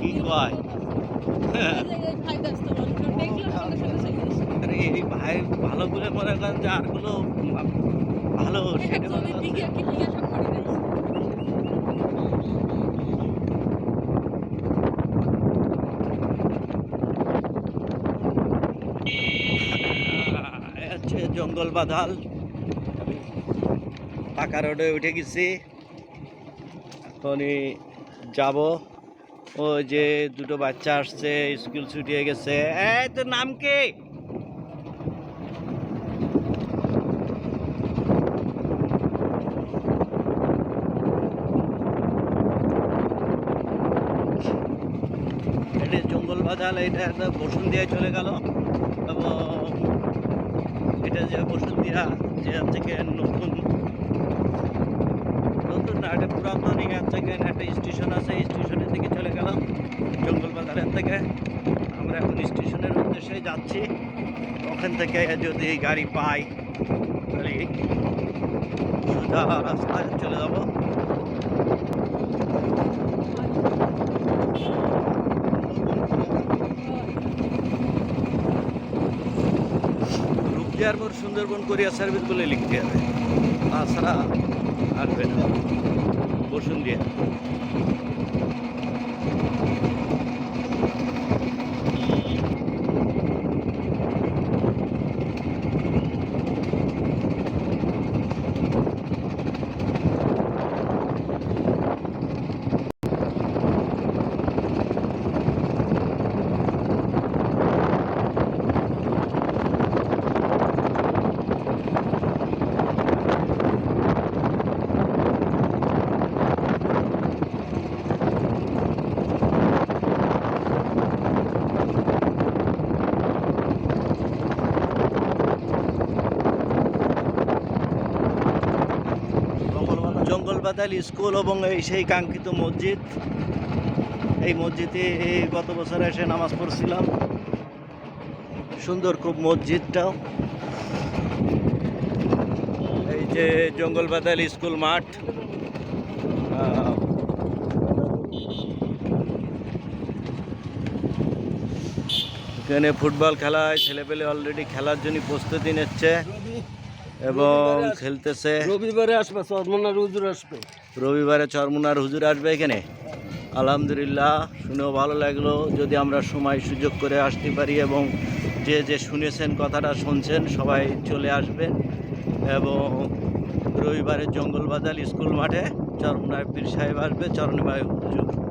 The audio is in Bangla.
কি কয়? এই ভাই ভালো করে মনে করেন যে আরগুলো ভালো সেটা হচ্ছে। জঙ্গল বাদাল পাকা রোডে উঠে গেছি। এখনই যাব। ওই যে দুটো বাচ্চা আসছে, স্কুল ছুটিয়ে গেছে। নাম কে? এটা জঙ্গল বাদাল এটা একটা বসুন্ধিয়া চলে গেল। এবং এটা যে বসুন্ধিয়া, যে থেকে নতুন নতুন না একটা পুরাতন ইয়ার থেকে একটা স্টেশন আছে স্টেশনের দিকে চলে গেলাম, জঙ্গল বাজারের থেকে। আমরা এখন স্টেশনের উদ্দেশ্যে যাচ্ছি। ওখান থেকে যদি গাড়ি পাই, তাহলে সোজা রাস্তায় চলে যাব। রূপদিয়ার পর সুন্দরবন কোরিয়া সার্ভিস বলে লিখতে হবে। তাছাড়া আসবে না। বসুন্ধিয়া জঙ্গল বাদাল স্কুল এবং এই সেই কাঙ্ক্ষিত মসজিদ। এই মসজিদে গত বছর এসে নামাজ পড়ছিলাম। সুন্দর খুব মসজিদটাও। এই যে জঙ্গল বাদাল স্কুল মাঠ। এখানে ফুটবল খেলায় ছেলেপেলে অলরেডি খেলার জন্য প্রস্তুতি নিচ্ছে। এবং খেলতেছে রবিবারে আসবে সরমনার হুজুর আসবে। রবিবারে চরমুনার হুজুর আসবে এখানে। আলহামদুলিল্লাহ শুনেও ভালো লাগল। যদি আমরা সময় সুযোগ করে আসতে পারি এবং যে যে শুনেছেন কথাটা শুনছেন সবাই চলে আসবেন। এবং রবিবারে জঙ্গল বাজাল স্কুল মাঠে চরমুনায় পীর সাহেব আসবে চরমুনায় হুজুর।